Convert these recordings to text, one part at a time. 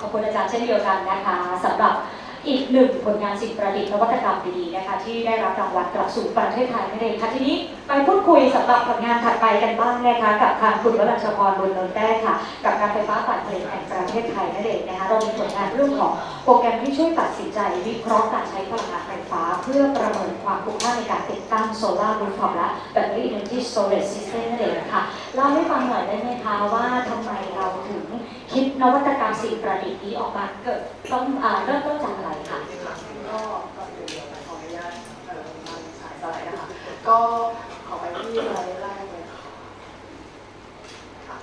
ขอบคุณอาจารย์เช่นเดียวกันนะคะสำหรับอีกหนึ่งผลงานสิ่งประดิษฐ์นวัตกรรมดีๆนะคะ ที่ได้รับรางวัลกลับสู่ประเทศไทยนั่นเองค่ะทีนี้ไปพูดคุยสำหรับผลงานถัดไปกันบ้างนะคะกับทางคุณวรัญชพรบุญนนท์แต้ค่ะ กับการไฟฟ้าฝ่ายผลิตแห่งประเทศไทยนั่นเองนะคะเรามีผลงานเรื่องของโปรแกรมที่ช่วยตัดสินใจ วิเคราะห์การใช้พลังงานไฟฟ้า เพื่อประเมินความคุ้มค่าในการติดตั้งโซลาร์รูฟท็อปและแบตเตอรี่ Energy Storage System นั่นเองค่ะ เล่าให้ฟังหน่อยได้ไหมคะว่าทำไมเราถึงคิดนวัตกรรมสิ่งประดิษฐ์นี้ออกมาเกิดต้องอ่าเริ่มต้นจากอะไรคะก็ก่อนอื่นเดี๋ยวขออนุญาตเอ่อมันฉายสไลด์นะคะก็ขอไปที่สไลด์แรกเลยค่ะค่ะ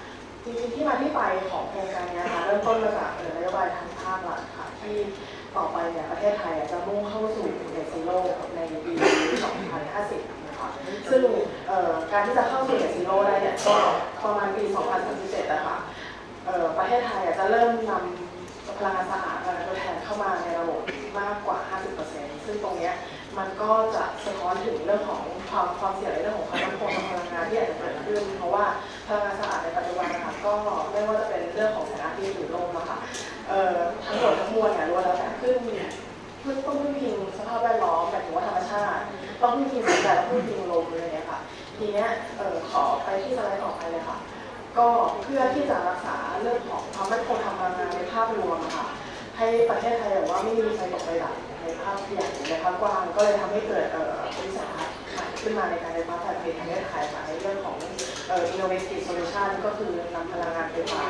จริงๆที่มาที่ไปของโครงการเนี้ยค่ะเริ่มต้นมาจากเนโยบายทางภาครัฐค่ะที่ต่อไปเนี่ยประเทศไทยอะจะมุ่งเข้าสู่เน็ตซีโร่ในปี 2050 ซึ่งการที่จะเข้าสู่เน็ตซีโร่ได้เนี่ยก็ประมาณปี 2037นะคะเอ่อประเทศไทยจะเริ่มนำพลังงานสะอาดพลังงาทดแทนเข้ามาในระบบมากกว่า 50%ซึ่งตรงนี้มันก็จะสะท้อนถึงเรื่องของความความเสี่ยงในเรื่องของความมั่นคงทางพลังงานที่อาจจะเกิดขึ้น เพราะว่าพลังงานสะอาดในปัจจุบันนะคะก็ไม่ว่าจะเป็นเรื่องของแสงอาทิตย์หรือลมอะค่ะทั้งหมดทั้งมวลเนี่ยล้วนแล้วแต่ขึ้นพึ่งต้องพึ่งพิงสภาพแวดล้อม ต้องพึ่งพิงแสงแดดและพึ่งพิงลมอะไรอย่างเงี้ยค่ะ ทีเนี้ยเอ่อขอไปที่สไลด์ต่อไปเลยค่ะ ก็เพื่อที่จะรักษาเรื่องของความมั่นคงทางพลังงานในภาพรวมค่ะ ให้ประเทศไทยแบบว่าไม่มีไฟตกไฟดับในภาพใหญ่ในภาพกว้าง ก็เลยทำให้เกิดเอ่อวิสัยทัศน์ใหม่ขึ้นมาในการไฟฟ้าฝ่ายผลิตแห่งประเทศไทยค่ะในเรื่องของเอ่อ innovative solution ก็คือนำพลังงานไฟฟ้า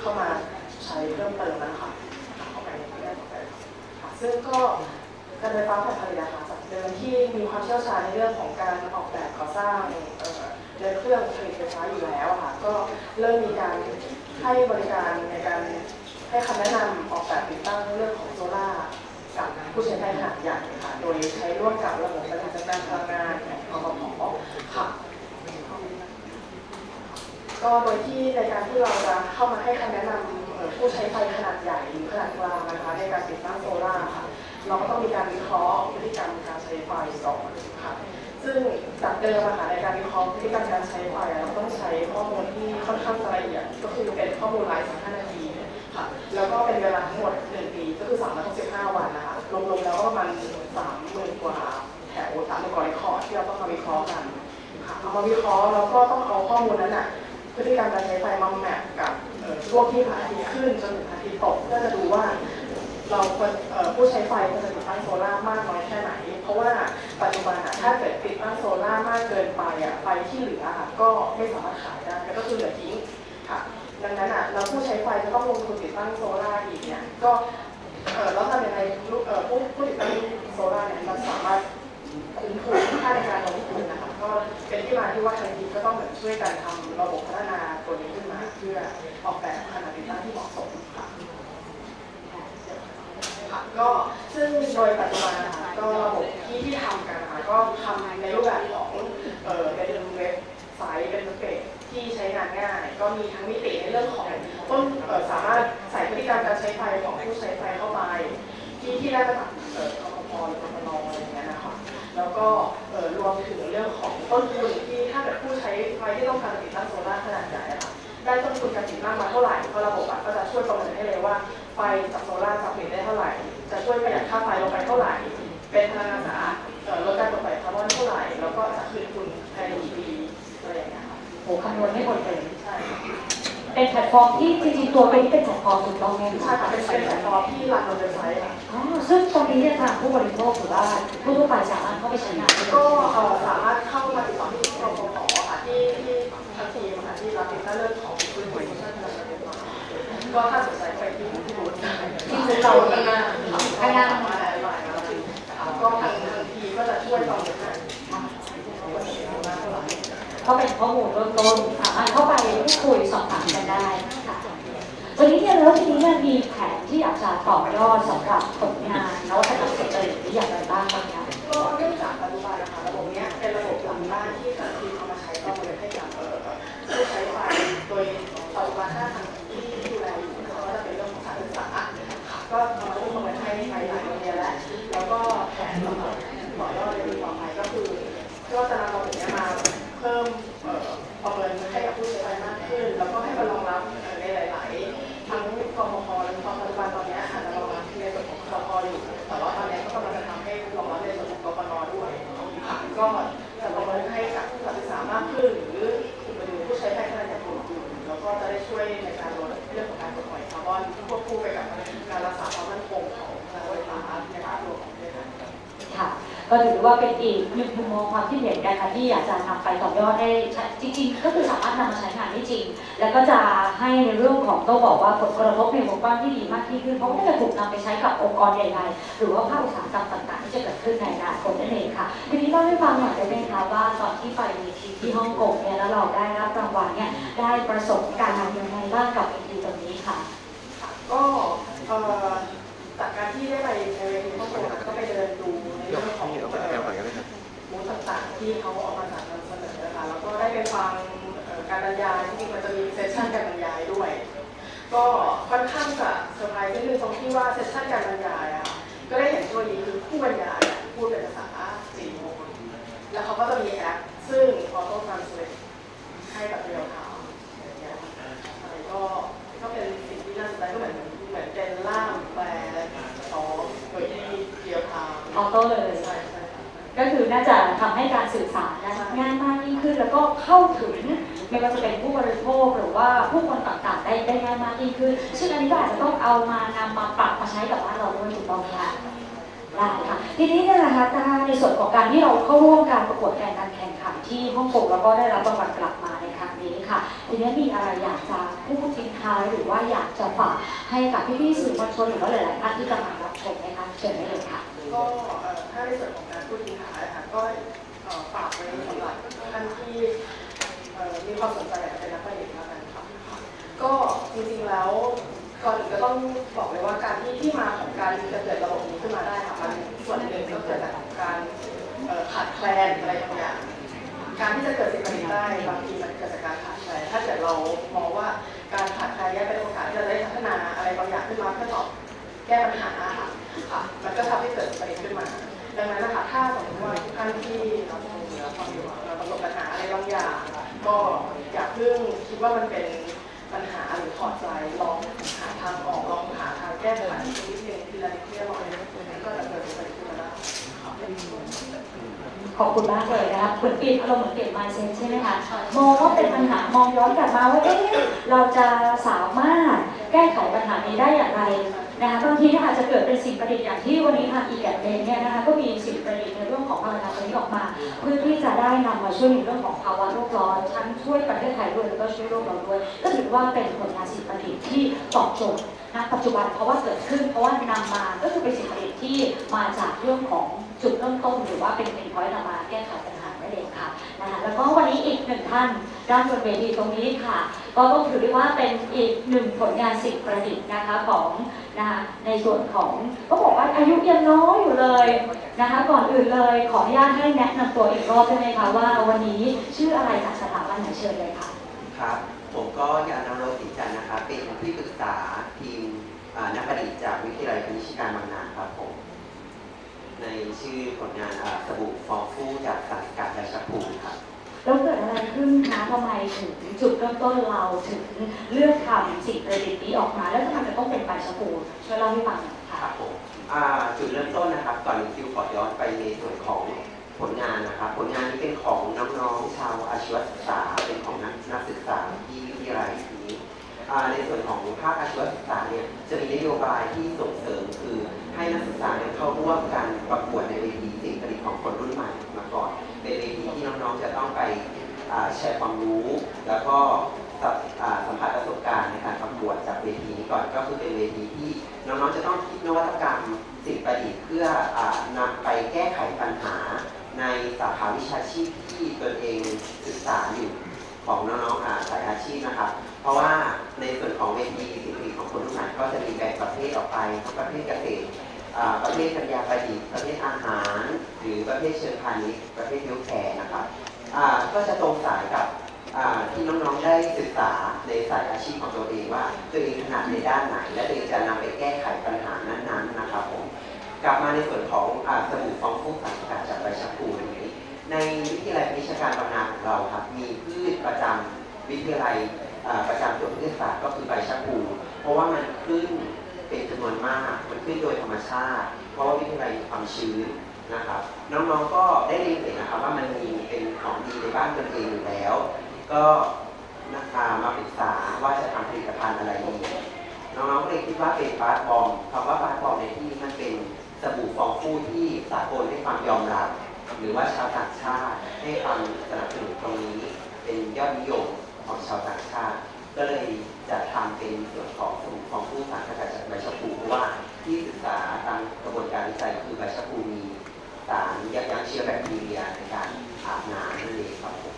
เข้ามาใช้เพิ่มเติมนะคะเข้าไปในประเทศต่อไปค่ะซึ่งก็การไฟฟ้าฝ่ายผลิตนะคะ ที่มีความเชี่ยวชาญในเรื่องของการออกแบบก่อสร้างเอ่อเดินเครื่องผลิตไฟฟ้าอยู่แล้วค่ะก็เริ่มมีการให้บริการในการให้คำแนะนำออกแบบติดตั้งเรื่องของโซล่ากับผู้ใช้ไฟขนาดใหญ่ค่ะโดยใช้ร่วมกับระบบปฏิบัติการพลังงานของกฟผค่ะก็โดยที่ในการที่เราจะเข้ามาให้คำแนะนำผู้ใช้ไฟขนาดใหญ่หรือขนาดกลางนะคะในการติดตั้งโซล่าค่ะเราก็ต้องมีการวิเคราะห์ ซึ่งจากเดิมอะค่ะในการวิเคราะห์พฤติกรรมการใช้ไฟเราต้องใช้ข้อมูลที่ค่อนข้างละเอียดก็คือเป็นข้อมูลรายสัปดาห์นาทีค่ะแล้วก็เป็นเวลาทั้งหมด1ปีก็คือ365วันนะคะรวมๆแล้วก็ประมาณ30,000กว่าแถว30,000กว่าเรคคอร์ดที่เราต้องมาวิเคราะห์กันค่ะเอามาวิเคราะห์แล้วก็ต้องเอาข้อมูลนั้นน่ะพฤติกรรมการใช้ไฟมาแมปกับเอ่อช่วงที่พระอาทิตย์ขึ้นจนถึงพระอาทิตย์ตกเพื่อจะดูว่า เราควรผู้ใช้ไฟควรจะติดตั้งโซล่าร์มากน้อยแค่ไหน เพราะว่าปัจจุบันถ้าเกิดติดตั้งโซล่าร์มากเกินไปอะไฟที่เหลือก็ไม่สามารถขายได้ก็คือเหลือทิ้งค่ะดังนั้นอะเราผู้ใช้ไฟจะต้องลงทุนติดตั้งโซล่าร์อีกเนี่ยก็เออแล้วทำยังไงลูกผู้ผู้ติดตั้งโซล่าร์เนี่ยมันสามารถคุ้มทุนค่าในการลงทุนนะคะก็เป็นที่มาที่ว่าทางทีมก็ต้องเหมือนช่วยกันทำระบบพัฒนาตัวนี้ขึ้นมา เพื่อออกแบบขนาดติดตั้งที่เหมาะสม ก็ซึ่งโดยปัจจุบันนะคะก็ระบบที่ที่ทำกันนะคะก็ทำในรูปแบบของเอ่อเป็นเว็บไซต์เป็นเว็บที่ใช้งานง่าย ก็มีทั้งมิติในเรื่องของต้นเอ่อสามารถใส่พฤติกรรมการใช้ไฟของผู้ใช้ไฟเข้าไป ที่ที่ได้มาจากเอ่อกพหรือกพนอะไรอย่างเงี้ยนะคะแล้วก็เอ่อรวมถึงเรื่องของต้นทุนที่ถ้าเกิดผู้ใช้ไฟที่ต้องการติดตั้งโซล่าร์ขนาดใหญ่ค่ะได้ต้นทุนการติดตั้งมาเท่าไหร่เพราะระบบก็จะช่วยประเมินให้เลยว่าไฟจากโซลาร์จะผลิตได้เท่าไหร่ จะช่วยประหยัดค่าไฟลงไปเท่าไหร่ เป็นพลังงานสะอาดเอ่อลดการปล่อยคาร์บอนเท่าไหร่ แล้วก็จะคืนทุนภายในกี่ปีอะไรอย่างเงี้ยค่ะโหคำนวณให้หมดเลยใช่ค่ะเป็นแพลตฟอร์มที่จริงๆตัวเป็นเป็นแพลตฟอร์มถูกต้องไหมใช่ค่ะเป็นเป็นแพลตฟอร์มที่รันบนเว็บไซต์ค่ะอ๋อซึ่งตรงนี้เนี่ยทางผู้บริโภคหรือว่าผู้ทั่วไปสามารถเข้าไปใช้งานได้ก็เอ่อสามารถเข้ามาติดต่อที่กรมขอค่ะที่ที่ทางทีมค่ะที่รับติดตั้งเรื่องของคุณหน่วยที่ท่านกำลังจะเป็นมาก็ถ้าสนใจไปที่ที่บูธได้ที่บูธเราข้างหน้าข้างหน้าสามารถแอดไลน์มาถึงก็ทางทางทีก็จะช่วยประเมินให้นก็เป็นข้อมูลเบื้องต้นสามารถเข้าไปพูดคุยสอบถามกันได้ค่ะวันนี้เนี่ยแล้วทีนี้เนี่ยมีแผนที่อยากจะต่อยอดสำหรับผลงานนวัตกรรมเสริมหรืออย่างไรบ้างบ้างคะก็เนื่องจากปัจจุบันนะคะระบบเนี้ยเป็นระบบหลังบ้านที่ แล้วก็แผนสำหรับต่อยอดในปีต่อไปก็คือ ก็จะนำระบบเนี้ยมา ก็ถือว่าเป็นอีกหนึ่งมุมมองความคิดเห็นกันค่ะที่อยากจะนำไปต่อยอดได้ใช้จริงๆ ก็คือสามารถนำมาใช้งานได้จริง แล้วก็จะให้ในเรื่องของต้องบอกว่าผลกระทบในวงกว้างที่ดีมากยิ่ขึ้นเพราะว่าจะถูกนำไปใช้กับองค์กรใหญ่ๆหรือว่าภาคอุตสาหกรรมต่างๆ ที่จะเกิดขึ้นในอนาคตนั่นเองค่ะทีนี้เล่าให้ฟังหน่อยได้ไหมคะว่าตอนที่ไปเวทีที่ฮ่องกงเนี่ยแล้วเราได้รับรางวัลเนี่ยได้ประสบการณ์ยังไงบ้างกับเวทีตรงนี้ค่ะค่ะก็ ที่เขาเอามาจัดนำเสนอนะคะแล้วก็ได้ไปฟังการบรรยายจริงๆมันจะมีเซสชันการบรรยายด้วย ก็ค่อนข้างจะเซอร์ไพรส์นิดนึงตรงที่ว่าเซสชันการบรรยายอะก็ได้เห็นตัวนี้คือผู้บรรยายพูดเป็นภาษาจีนแล้วเขาก็จะมีแอปซึ่ง auto translate ให้แบบเรียลไทม์อย่างเงี้ยอะไรก็ก็เป็นสิ่งที่น่าสนใจก็เหมือนเหมือนเป็นล่ามแปลสองโดยที่เรียลไทม์ออโต้เลย ใช่ใช่ค่ะ ก็คือน่าจะทำ ให้การสื่อสารนะคะง่ายมากยิ่งขึ้น แล้วก็เข้าถึงไม่ว่าจะเป็นผู้บริโภคหรือว่าผู้คนต่างๆได้ได้ง่ายมากยิ่งขึ้นซึ่งอันนี้ก็อาจจะต้องเอามานำมาปรับมาใช้กับบ้านเราด้วยถูกต้องไหมคะได้ค่ะทีนี้เนี่ยนะคะถ้าในส่วนของการที่เราเข้าร่วมการประกวดการแข่งขันที่ฮ่องกงแล้วก็ได้รับรางวัลกลับมาในครั้งนี้ค่ะทีนี้มีอะไรอยากจะพูดทิ้งท้ายหรือว่าอยากจะฝากให้กับพี่ๆสื่อมวลชนหรือว่าหลายๆท่านที่กำลังรับชมไหมคะเชิญได้เลยค่ะ ก็เอ่อถ้าในส่วนของการพูดทิ้งท้ายนะคะก็ ฝากไว้สำหรับท่านที่มีความสนใจอยากจะเป็นนักประดิษฐ์แล้วกันค่ะก็จริงๆแล้วก่อนอื่นก็ต้องบอกเลยว่าการที่ที่มาของการจะเกิดระบบนี้ขึ้นมาได้ค่ะมันส่วนหนึ่งก็เกิดจากการขาดแคลนอะไรบางอย่างการที่จะเกิดสิ่งประดิษฐ์ได้บางทีมันเกิดจากการขาดแคลนถ้าเกิดเรามองว่าการขาดแคลนนี้เป็นโอกาสที่จะได้พัฒนาอะไรบางอย่างขึ้นมาเพื่อตอบแก้ปัญหาค่ะค่ะมันก็ทำให้เกิดประเด็นขึ้นมา ดังนั้นนะคะถ้าสมมติว่าทุกท่านที่เราชมหรือเราฟังอยู่เราประสบปัญหาอะไรบางอย่าง ก็อย่าเพิ่งคิดว่ามันเป็นปัญหาหรือถอดใจลองหาทางออกลองหาทางแก้ไขนิดนึงทีละนิดทีละหน่อยก็จะเกิดประเด็นขึ้นมาได้ค่ะขอบคุณมากเลยนะคะเหมือนเปลี่ยนอารมณ์เหมือนเปลี่ยน mindset ใช่ไหมคะ มองว่าเป็นปัญหามองย้อนกลับมาว่าเอ๊ะเราจะสามารถแก้ไขปัญหานี้ได้อย่างไร นะคะบางทีอาจจะเกิดเป็นสิ่งประดิษฐ์อย่างที่วันนี้ทางอีแกนเเนี่ยนะคะก็มีสิ่งประดิษฐ์ในเรื่องของพลังงานตัวนี้ออกมา เพื่อที่จะได้นำมาช่วยในเรื่องของภาวะโลกร้อนทั้งช่วยประเทศไทยด้วยแล้วก็ช่วยโลกเราด้วย ก็ถือว่าเป็นผลงานสิ่งประดิษฐ์ที่ตอบโจทย์ณปัจจุบันเพราะว่าเกิดขึ้นเพราะว่านำมาก็คือเป็นสิ่งประดิษฐ์ที่มาจากเรื่องของจุดเริ่มต้นหรือว่าเป็นเป็นพอยต์นำมาแก้ไขปัญหา เองค่ะนะคะแล้วก็วันนี้อีกหนึ่งท่านด้านบนเวทีตรงนี้ค่ะ ก็ต้องถือได้ว่าเป็นอีกหนึ่งผลงานสิ่งประดิษฐ์นะคะของนะคะในส่วนของก็บอกว่าอายุยังน้อยอยู่เลยนะคะก่อนอื่นเลยขออนุญาตให้แนะนำตัวอีกรอบได้ไหมคะว่าวันนี้ชื่ออะไรจากสถาบันไหนเชิญเลยค่ะครับ ผมก็ยานโรติจันทร์นะครับเป็นที่ปรึกษาทีมนักประดิษฐ์ ในชื่อผลงานอ่าสบู่ฟองฟูจากสารสกัดยาชาพูครับแล้วเกิดอะไรขึ้นคะทำไมถึงจุดเริ่มต้นเราถึงเลือกทำสิ่งประดิษฐ์นี้ออกมา แล้วทำไมจะต้องเป็นใบชะพูช่วยเล่าให้ฟังหน่อยค่ะ ครับผมอ่าจุดเริ่มต้นนะครับก่อนอื่นคิวขอย้อนไปในส่วนของผลงานนะครับผลงานนี้เป็นของน้องๆชาวอาชีวศึกษาเป็นของนักนักศึกษาที่วิทยาลัยนี้อ่าในส่วนของภาคอาชีวศึกษาเนี่ยจะมีนโยบายที่ส่งเสริมคือให้ นักศึกษาเนี่ยเข้าร่วมการประกวดในเวทีสิ่งประดิษฐ์ของคนรุ่นใหม่มาก่อนเป็นเวทีที่น้องๆจะต้องไปแชร์ความรู้ แล้วก็สัมผัสประสบการณ์ในการประกวดจากเวทีนี้ก่อนก็คือเป็นเวทีที่น้องๆจะต้องคิดนวัตกรรมสิ่งประดิษฐ์เพื่ออานำไปแก้ไขปัญหา ในสาขาวิชาชีพที่ตนเองศึกษาอยู่ของน้องๆสายอาชีพนะครับ เพราะว่าในส่วนของเวทีสิ่งประดิษฐ์ของคนรุ่นใหม่ก็จะมีแบ่งประเภทออกไปทั้งประเภทเกษตร ประเภทปัญญาประดิษฐ์ประเภทอาหาร หรือประเภทเชิงพาณิชย์ประเภทเฮลท์แคร์นะครับก็จะตรงสายกับที่น้องๆได้ศึกษาในสายอาชีพของตัวเองว่าตัวเองถนัดในด้านไหน และตัวเองจะนำไปแก้ไขปัญหานั้นๆนะครับผมกลับมาในส่วนของอสบู่ฟองฟูสารสกัดจากใบชะพูนี้ในวิทยาลัยวิชาการบางนาของเราครับมีพืชประจำวิทยาลัยประจำตัวพืชศาสตร์ก็คือใบชะพูเพราะว่ามันขึ้น เป็นจำนวนมาก มันขึ้นโดยธรรมชาติ เพราะว่าวิทยาลัยความชื้นนะครับ น้องๆก็ได้เรียนเห็นนะครับว่ามันมีเป็นของดีในบ้านตัวเองอยู่แล้ว ก็นะคะมาปรึกษาว่าจะทำผลิตภัณฑ์อะไรดีน้องๆก็เลยคิดว่าเป็นบาสบอมคำว่าบาสบอมในที่นี้มันเป็นสบู่ฟองฟูที่สากลให้ความยอมรับ หรือว่าชาวต่างชาติให้ความสนับสนุนตรงนี้ เป็นยอดนิยมของชาวต่างชาติ ก็เลยจะทำเป็นส่วนของสมุนของผู้สารสกัดจากใบชะพูเพราะว่าที่ศึกษาตามกระบวนการวิจัยคือใบชะพูมีสารยับยั้งเชื้อแบคทีเรียในการอาบน้ำนั่นเองครับผม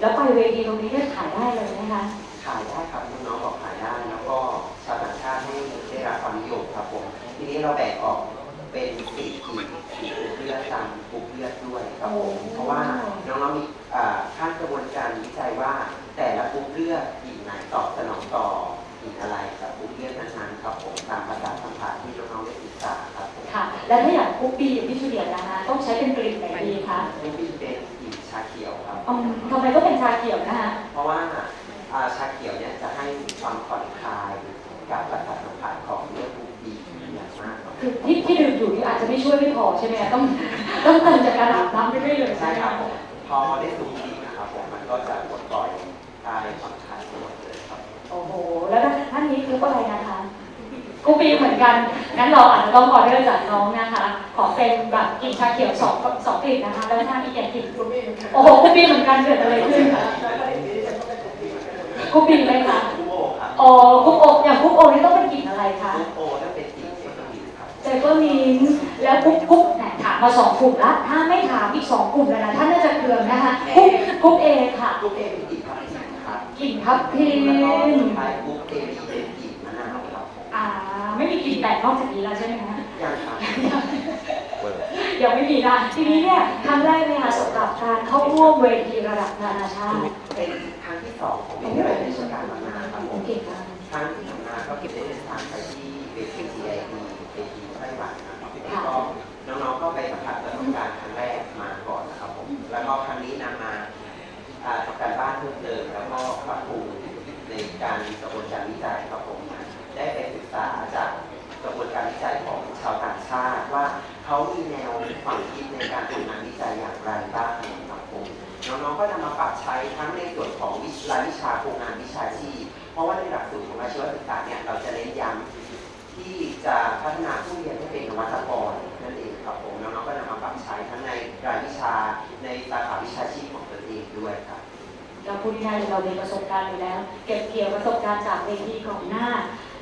แล้วไปเวทีตรงนี้ก็ขายได้เลยนะคะ ขายได้ครับน้องๆบอกขายได้แล้วก็ชาวต่างชาติให้ได้รับความนิยมครับผมทีนี้เราแบ่งออกเป็นสี่กลุ่มสี่กลุ่มเลือดตามกลุ่มเลือดด้วยครับผมเพราะว่าน้องๆมีอ่าขั้นกระบวน แล้วถ้าอย่างคุกปี้อย่างพี่ชูเดียนนะคะต้องใช้เป็นกลิ่นไหนดีคะนี่เป็นกลิ่นชาเขียวครับ อืมทำไมต้องเป็นชาเขียวนะคะ เพราะว่าอ่าชาเขียวเนี่ยจะให้ความผ่อนคลายกับประสาทสัมผัสของเลือดกลุ่มบีอย่างมากครับคือที่ที่ดื่มอยู่นี่อาจจะไม่ช่วยไม่พอใช่ไหมคะต้องต้องเติมจากการอาบน้ำไปเรื่อยๆใช่ใช่ไหมครับคะผมพอได้สูบบุหรี่นะครับผมมันก็จะปลดปล่อยคลายผ่อนคลายหมดเลยครับ โอ้โห แล้วท่านนี้คุกอะไรนะคะคุกปีเหมือนกัน งั้นเราอาจจะต้องออเดอร์จากน้องนะคะ ขอเป็นแบบกลิ่นชาเขียวสองสองกลิ่นนะคะ แล้วถ้ามีแกกลิ่นคุณพี่เป็นโอ้โหคุกปีเหมือนกันเกิดอะไรขึ้นคะแล้วก็อย่างนี้ฉันก็เป็นคนดีเหมือนกันเลยคุกปีไหมคะคุโอครับอ๋อคุกอกอย่างคุกอกนี่ต้องเป็นกลิ่นอะไรคะคุโอนั่นเป็นสีเซรามิกครับเจเปอร์มินท์แล้วกุ๊กกุ๊กแหมถามมาสองกลุ่มละถ้าไม่ถามอีกสองกลุ่มเลยนะท่านน่าจะเคืองนะคะกุ๊กกุ๊กเอค่ะคุกเอเป็นกลิ่นทับทิมครับกลิ่นทับทิแล้วก็มสุดท้ายคุกเอเป็นกลิ่นมะนาวครับผมอ่าไม่มีกลิ่น แปลกนอกจากนี้แล้วใช่ไหมคะยังครับยังไม่มีนะทีนี้เนี่ยครั้งแรกเนี่ยค่ะสำหรับการเข้าร่วมเวทีระดับนานาชาติเป็นครั้งที่สองของวิทยาลัยราชการบางนาครับผมเก่งมากครั้งที่ผ่านมาก็เก็บได้เดินทางไปที่เวที CIP เวทีไต้หวันนะครับแล้วก็น้องๆก็ไปสัมผัสประสบการณ์ครั้งแรกมาก่อนนะครับผมแล้วก็ครั้งนี้นำมาอ่าทำการบ้านเพิ่มเติมแล้วก็ปรับปรุงในการกระบวนการวิจัยครับผมได้ไปศึกษาจากกระบวนการวิจัยของ ชาวต่างชาติว่าเขามีแนวความคิดในการทำงานวิจัยอย่างไรบ้างครับผมน้องๆก็นำมาปรับใช้ทั้งในส่วนของวิชารายวิชาโครงงานวิชาชีพเพราะว่าในหลักสูตรของอาชีวศึกษาเนี่ยเราจะเน้นย้ำที่จะพัฒนาผู้เรียนให้เป็นนวัตกรนั่นเองครับผมน้องๆก็นำมาปรับใช้ทั้งในรายวิชาในสาขาวิชาชีพของตัวเองด้วยครับเราพูดง่ายๆเรามีประสบการณ์อยู่แล้ว เก็บเกี่ยวประสบการณ์จากเวทีก่อนหน้า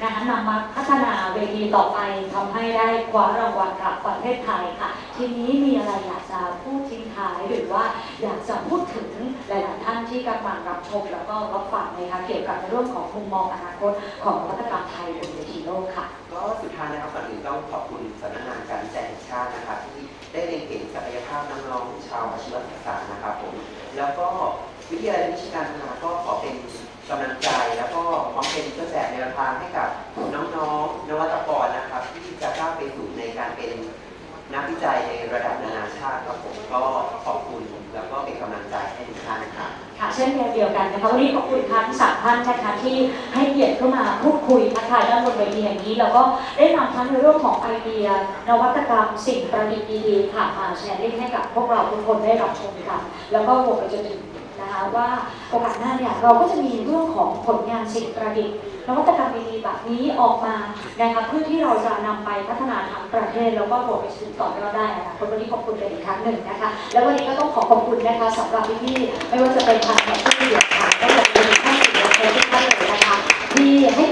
นะคะนำมาพัฒนาเวทีต่อไปทำให้ได้คว้ารางวัลกับประเทศไทยค่ะ ทีนี้มีอะไรอยากจะพูดทิ้งท้ายหรือว่าอยากจะพูดถึงหลาย ๆ ท่านที่กำลังรับชมแล้วก็รับฟังนะคะเกี่ยวกับในเรื่องของมุมมองอนาคตของนวัตกรรมไทยบนเวทีโลกค่ะ ก็สุดท้ายนะครับก่อนอื่นต้องขอบคุณสำนักงานการวิจัยแห่งชาตินะครับที่ได้เล็งเห็นศักยภาพน้องๆชาวอาชีวศึกษานะครับผมแล้วก็วิทยาลัยวิชาการพัฒนาก็ขอเป็นกำลังใจ เช่นเดียวกันนะคะวันนี้ขอบคุณทั้งสามท่านนะคะที่ให้เกียรติเข้ามาพูดคุยทักทายด้านบนเวทีแห่งนี้ แล้วก็ได้นำทั้งในเรื่องของไอเดีย นวัตกรรม สิ่งประดิษฐ์ดีๆค่ะมาแชร์ลิงให้กับพวกเราทุกคนได้รับชมกันแล้วก็รวมไปจนถึง นะคะว่าโอกาสหน้าเนี่ยเราก็จะมีเรื่องของผลงานชิ้นประดิษฐ์นวัตกรรมดีๆแบบนี้ออกมานะคะเพื่อที่เราจะนำไปพัฒนาทั้งประเทศแล้วก็บวกไปถึงต่อยอดได้นะคะวันนี้ขอบคุณเป็นอีกครั้งหนึ่งนะคะ แล้ววันนี้ก็ต้องขอขอบคุณนะคะสำหรับพี่ๆไม่ว่าจะเป็นทางแขกที่เกี่ยวข้องก็ขอบคุณท่านสื่อมวลชนทุกท่านเลยนะคะที่ให้